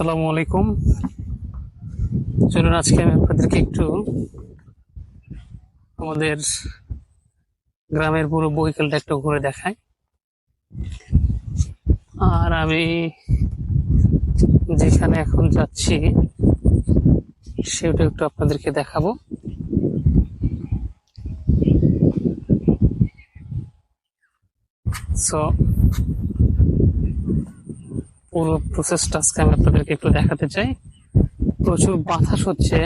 আসসালামু আলাইকুম। চলুন আজকে আমি আপনাদেরকে একটু আমাদের গ্রামের পুরো বৈকালটা একটু ঘুরে দেখাই। আর আমি যেখানে এখন যাচ্ছি, সেটা একটু আপনাদেরকে দেখাবো। সো পুরো প্রসেসটা আজকে আমি আপনাদেরকে একটু দেখাতে চাই। প্রচুর বাতাস হচ্ছে।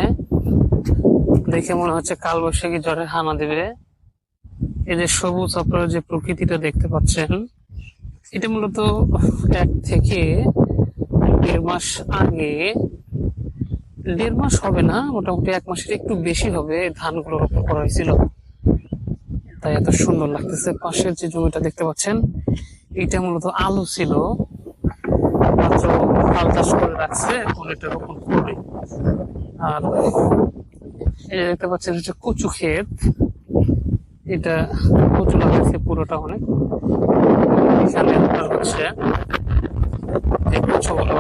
দেখে মনে হচ্ছে কালবৈশাখী জ্বরে হানা দেবে। এই যে সবুজ আপনারা যে প্রকৃতিটা দেখতে পাচ্ছেন, এটা মূলত এক থেকে দেড় মাস আগে, দেড় মাস হবে না, মোটামুটি এক মাসের একটু বেশি হবে ধানগুলো রোপণ করা হয়েছিল। তাই এত সুন্দর লাগতেছে। পাশের যে জমিটা দেখতে পাচ্ছেন, এটা মূলত আলু ছিল। মাত্র হাল চাষ করে রাখছে এখন এটা রোপণ করবে আর যে দেখতে পাচ্ছেন, হচ্ছে কচু ক্ষেত। এটা কচু লাগাইছে পুরোটা অনেক। এখানে আপনার হচ্ছে এই কচুগুলো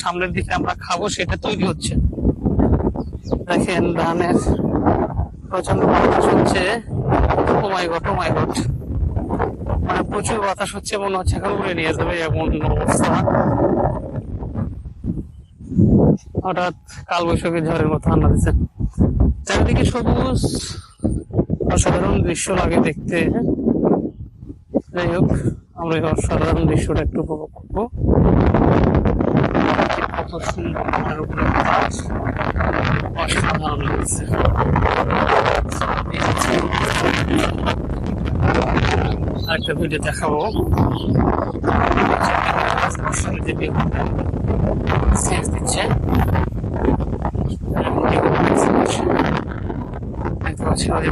সামনের দিকে আমরা খাব, সেটা তৈরি হচ্ছে। দেখেন ধানের প্রচণ্ড বাতাস হচ্ছে। ও মাই গট ও মাই মানে প্রচুর বাতাস হচ্ছে মনে হচ্ছে এখন উড়ে নিয়ে যাবে এমন অবস্থা। হঠাৎ কালবৈশাখী ঝড়ের মতো হান্না দিচ্ছে। চারিদিকে সবুজ, অসাধারণ দৃশ্য লাগে দেখতে। যাই হোক, আমরা এই অসাধারণ দৃশ্যটা একটু উপভোগ করব। সুন্দর উপরে অসাধারণ লাগছে। আরেকটা ভিডিও দেখাবো। দিচ্ছে দেখতে পাচ্ছি আর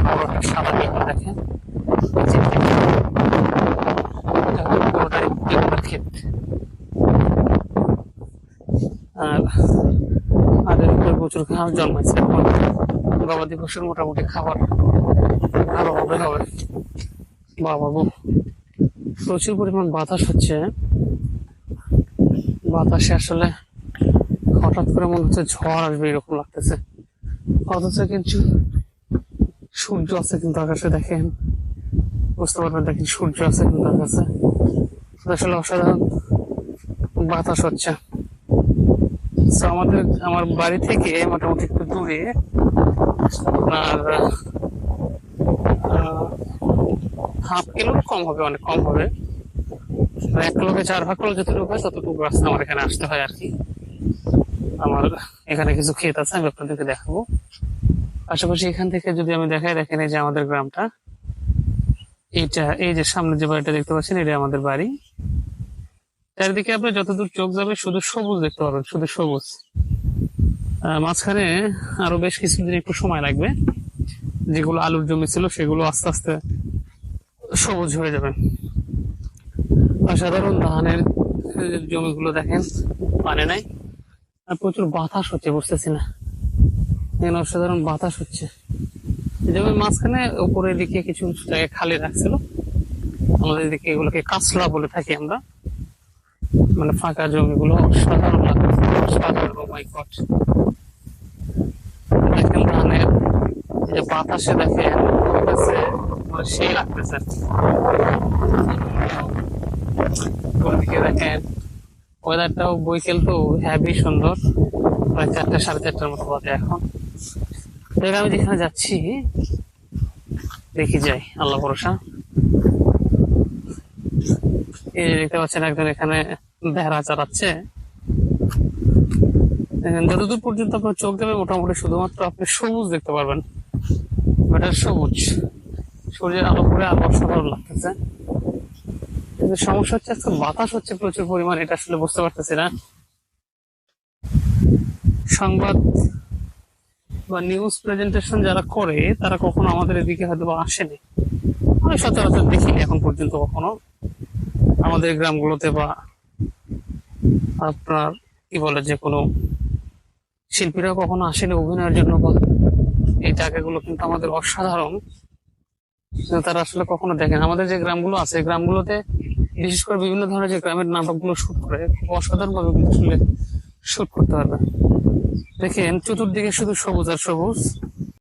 প্রচুর ঘাস জন্মাইছে। গবাদি পশুর মোটামুটি খাবার ভালোভাবে হবে। বাবা প্রচুর পরিমাণ বাতাস হচ্ছে। বাতাসে আসলে হঠাৎ করে মনে হচ্ছে ঝড় আসবে, এরকম লাগতেছে। অথচ কিন্তু সূর্য আছে কিন্তু আকাশে, দেখেন। বুঝতে পারবেন, দেখেন, সূর্য আছে কিন্তু আকাশে। আসলে অসাধারণ বাতাস হচ্ছে। আমাদের, আমার বাড়ি থেকে মোটামুটি একটু দূরে আপনার হাফ কিলো কম হবে, অনেক কম হবে। মানে এক কিলোকে চার ভাগ করলে যতটুকু হয়, ততটুকু রাস্তা আমার এখানে আসতে হয় আর কি। আমার এখানে কিছু ক্ষেত আছে, আমি আপনাদেরকে দেখাবো। পাশাপাশি এখান থেকে যদি আমি দেখাই, দেখেন এই যে আমাদের গ্রামটা। এইটা, এই যে সামনে যে বাড়িটা দেখতে পাচ্ছেন এটা আমাদের বাড়ি। চারিদিকে আপনি যতদূর চোখ যাবে, শুধু সবুজ দেখতে পাবেন, শুধু সবুজ। মাঝখানে আরও বেশ কিছুদিন একটু সময় লাগবে। যেগুলো আলুর জমি ছিল, সেগুলো আস্তে আস্তে সবুজ হয়ে যাবে। অসাধারণ ধানের জমিগুলো দেখেন পানে নাই। আর প্রচুর বাতাস হচ্ছে, বুঝতেছি না। এখানে অসাধারণ বাতাস হচ্ছে। জমির মাঝখানে উপরের দিকে কিছু জায়গায় খালি রাখছিল। আমাদের দিকে এগুলোকে কাঁচলা বলে থাকি আমরা। মানে ফাঁকা জমিগুলো অসাধারণ oh দেখেন ধানের যে বাতাসে দেখেন সেই লাগতেছে। ওদিকে দেখেন ওয়েদারটাও বৈকাল তো হ্যাভি সুন্দর। প্রায় চারটে, সাড়ে চারটার মতো বাজে এখন। দেখ আমি যেখানে যাচ্ছি, দেখি যাই, আল্লাহ ভরসা। এই দেখতে পাচ্ছেন একজন এখানে ভেড়া চালাচ্ছে। যতদূর পর্যন্ত আপনার চোখ দেবে মোটামুটি শুধুমাত্র আপনি সবুজ দেখতে পারবেন। এটা সবুজ। সূর্যের আলো পরে আলো অসাধারণ লাগতেছে। কিন্তু সমস্যা হচ্ছে, আজকে বাতাস হচ্ছে প্রচুর পরিমাণ, এটা আসলে বুঝতে পারতেছি না। সংবাদ বা নিউজ প্রেজেন্টেশন যারা করে, তারা কখনো আমাদের এদিকে হয়তো বা আসেনি। আমি সচরাচর দেখিনি এখন পর্যন্ত কখনো। আমাদের গ্রামগুলোতে বা আপনার কি বলে, যে কোনো শিল্পীরা কখনো আসেনি অভিনয়ের জন্য এই জায়গাগুলো কিন্তু আমাদের অসাধারণ। তারা আসলে কখনো দেখেন আমাদের যে গ্রামগুলো আছে গ্রামগুলোতে বিশেষ করে বিভিন্ন ধরনের যে গ্রামের নাটকগুলো শুট করে অসাধারণ ভাবে কিন্তু আসলে শুট করতে পারবে। দেখেন, চতুর্দিকে শুধু সবুজ আর সবুজ।